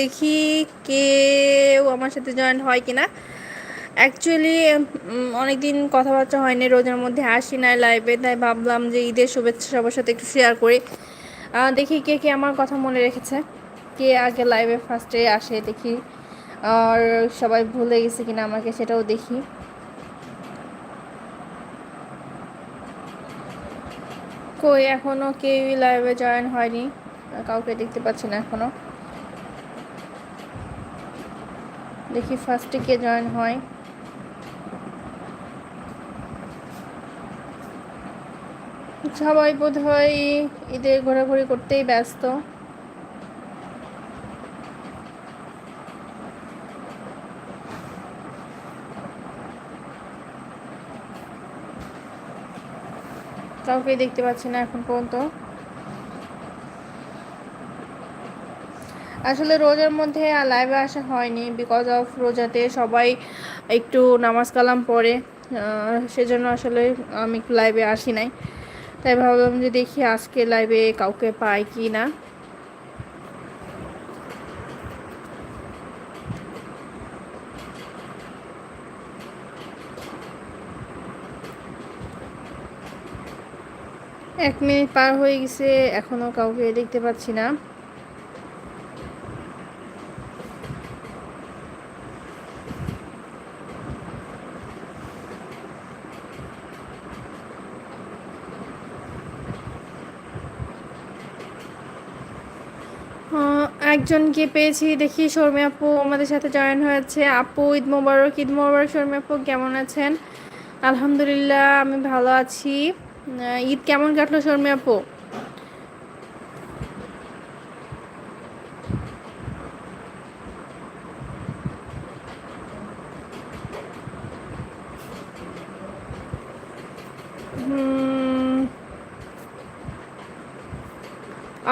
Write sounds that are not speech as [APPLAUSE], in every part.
দেখি কেউ আমার সাথে জয়েন হয় কিনা। অ্যাকচুয়ালি অনেকদিন কথাবার্তা হয়নি, রোজার মধ্যে আসি নাই লাইভে তাই ভাবলাম যে ঈদের শুভেচ্ছা সবার সাথে একটু শেয়ার করি। দেখি কে কে আমার কথা মনে রেখেছে, কে আগে লাইভে ফার্স্টে আসে দেখি। আর সবাই ভুলে গেছে কিনা আমাকে, সেটাও দেখি। কই, এখনও কেউই লাইভে জয়েন হয়নি, কাউকে দেখতে পাচ্ছি না এখনও। দেখি ফার্স্টে কে জয়েন হয়। সবাই বোধ হয় ঈদে ঘোরাঘুরি করতেই ব্যস্ত। কাউকে দেখতে পাচ্ছি না এখন পর্যন্ত। আসলে রোজার মধ্যে লাইভে আসা হয়নি বিকজ অফ রোজাতে সবাই একটু নামাজ কালাম পড়ে সেজন্য আসলে আমি লাইভে আসি নাই। তাই ভাবলাম যে দেখি আজকে লাইভে কাউকে পাই কি না। এক মিনিট পার হয়ে গেছে, এখনও কাউকে দেখতে পাচ্ছি না। একজনকে পেয়েছি। দেখি শর্মী আপু আমাদের সাথে জয়েন হয়েছে। আপু, ঈদ মোবারক। ঈদ মোবারক, শর্মী আপু, কেমন আছেন? আলহামদুলিল্লাহ, আমি ভালো আছি। ঈদ কেমন কাটলো শর্মী আপু?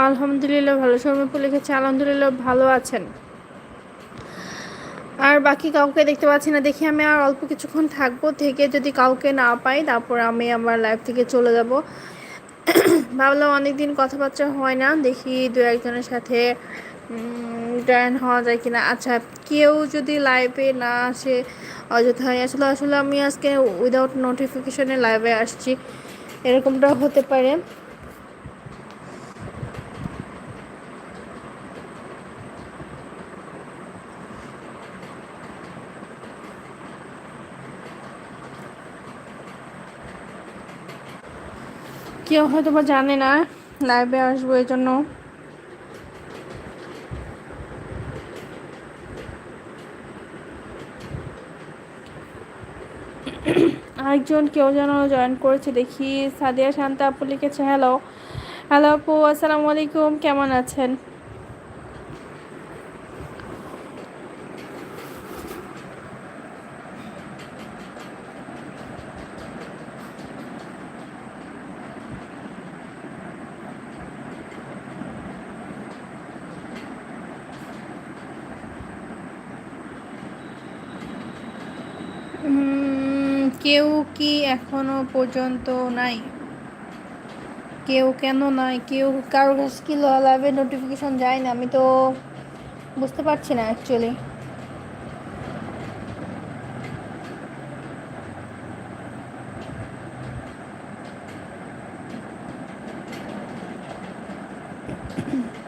আলহামদুলিল্লাহ ভালো। শর্মী আপু লিখেছে, আলহামদুলিল্লাহ ভালো আছেন। আর বাকি কাউকে দেখতে পাচ্ছি না, দেখি আমি আর অল্প কিছুক্ষণ থাকব, থেকে যদি কাউকে না পাই, তারপর আমি আমার লাইফ থেকে চলে যাব। ভাবলাম অনেকদিন কথাবার্তা হয় না, দেখি দু একজনের সাথে জয়েন হওয়া যায় কিনা। আচ্ছা কেউ যদি লাইভে না আসে অযথায় আসলে আসলে আমি আজকে উইদাউট নোটিফিকেশনে লাইভে আসছি। এরকমটাও হতে পারে। কেউ হয়তো বা জানে না লাইভে আসব এই জন্য। আরেকজন কেউ যেন জয়েন করেছে, দেখি সাদিয়া শান্তা আপু লিখেছে হ্যালো হ্যালো আপু, আসসালামু আলাইকুম, কেমন আছেন? কেউ কি এখনও পর্যন্ত নাই? কেউ কেন নাই? কেউ কারোর কাছে কি লাইভের নোটিফিকেশন যায় না, আমি তো বুঝতে পারছি না অ্যাকচুয়ালি mm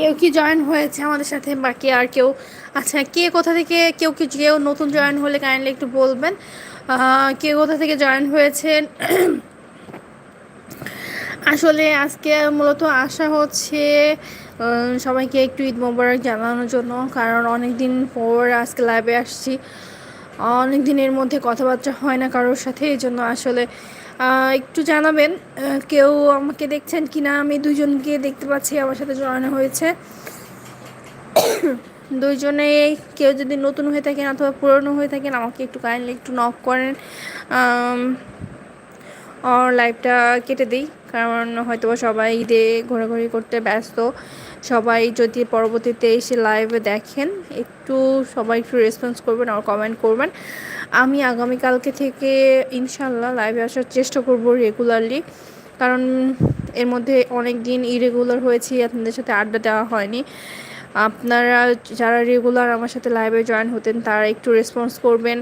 কেউ কি জয়েন হয়েছে আমাদের সাথে বাকি আর কেউ? আচ্ছা কে কোথা থেকে কেউ কি কেউ নতুন জয়েন হলে কাইন্ডলি একটু বলবেন। কে কোথা থেকে জয়েন হয়েছে? আসলে আজকে মূলত আশা হচ্ছে সবাইকে একটু ঈদ মোবারক জানানোর জন্য, কারণ অনেক দিন পর আজকে লাইভে আসছি। অনেক দিনের মধ্যে কথাবার্তা হয় না কারোর সাথে, এই জন্য আসলে একটু জানাবেন কেউ আমাকে দেখছেন কি না আমি দুজনকে দেখতে পাচ্ছি, আমার সাথে জড়ানো হয়েছে। [COUGHS] দুইজনে কেউ যদি নতুন হয়ে থাকেন অথবা পুরনো হয়ে থাকেন, আমাকে একটু কাইন্ডলি একটু নক করেন। লাইভটা কেটে দিই। কারণ হয়তো সবাই ঈদে ঘোরাঘুরি করতে ব্যস্ত। সবাই যদি পরবর্তীতে এসে লাইভে দেখেন, একটু সবাই একটু রেসপন্স করবেন আর কমেন্ট করবেন। আমি আগামীকালকে থেকে ইনশাল্লাহ লাইভে আসার চেষ্টা করব রেগুলারলি কারণ এর মধ্যে অনেক দিন ইরেগুলার হয়েছি, আপনাদের সাথে আড্ডা দেওয়া হয়নি। আপনারা যারা রেগুলার আমার সাথে লাইভে জয়েন হতেন, তারা একটু রেসপন্স করবেন,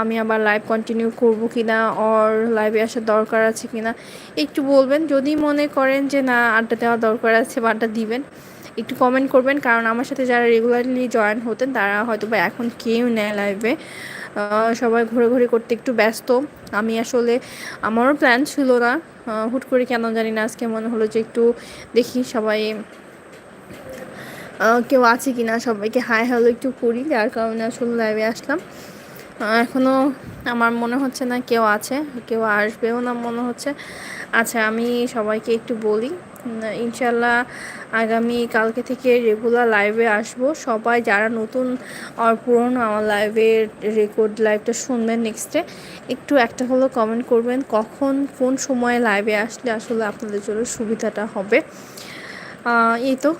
আমি আবার লাইভ কন্টিনিউ করব কি না অর লাইভে আসার দরকার আছে কি না একটু বলবেন, যদি মনে করেন যে না, আড্ডা দেওয়া দরকার আছে বা আড্ডা দিবেন, একটু কমেন্ট করবেন, কারণ আমার সাথে যারা রেগুলারলি জয়েন হতেন, তারা হয়তো বা এখন কেউ নেয় লাইভে সবাই ঘোরাঘুরি করতে একটু ব্যস্ত। আমি আসলে, আমারও প্ল্যান ছিল না। হুট করে কেন জানি না, আজকে মনে হলো যে একটু দেখি সবাই কেউ আছে কি না সবাইকে হাই হ্যালো একটু করি, যার কারণে আসলে লাইভে আসলাম। এখনও আমার মনে হচ্ছে না কেউ আছে, কেউ আসবেও না মনে হচ্ছে। আচ্ছা আমি সবাইকে একটু বলি ইনশাল্লাহ আগামী কালকে থেকে রেগুলার লাইভে আসব। সবাই যারা নতুন আর পুরনো আমার লাইভের রেকর্ড লাইভটা শুনবেন নেক্সটে একটু একটা হলো কমেন্ট করবেন কখন, কোন সময়ে লাইভে আসলে আসলে আপনাদের জন্য সুবিধাটা হবে। এই তো।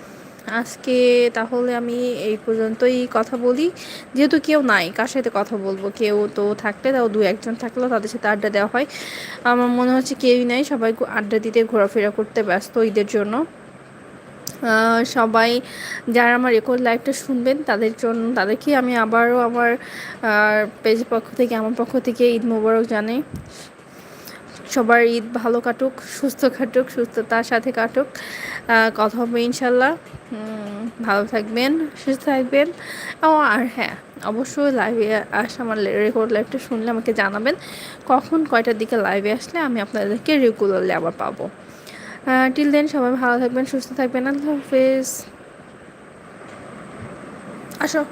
আজকে তাহলে আমি এই পর্যন্তই কথা বলি। যেহেতু কেউ নাই, কার সাথে কথা বলব? কেউ তো থাকলে তাও দু একজন থাকলেও তাদের সাথে আড্ডা দেওয়া হয়। আমার মনে হচ্ছে কেউই নাই, সবাই আড্ডা দিতে, ঘোরাফেরা করতে ব্যস্ত ঈদের জন্য। সবাই যারা আমার রেকর্ড লাইভটা শুনবেন, তাদের জন্য, তাদেরকে আমি আবারও আমার পেজের পক্ষ থেকে, আমার পক্ষ থেকে ঈদ মোবারক জানাই। সবার ঈদ ভালো কাটুক, সুস্থ কাটুক, সুস্থতার সাথে কাটুক। কথা হবে ইনশাল্লাহ। ভালো থাকবেন, সুস্থ থাকবেন। ও, আর হ্যাঁ অবশ্যই লাইভে আসে আমার রেকর্ড লাইভটা শুনলে আমাকে জানাবেন। কখন কয়টার দিকে লাইভে আসলে আমি আপনাদেরকে রেগুলারলি আবার পাবো। টিল দেন সবাই ভালো থাকবেন, সুস্থ থাকবেন। আল্লাহ হাফেজ। আসো।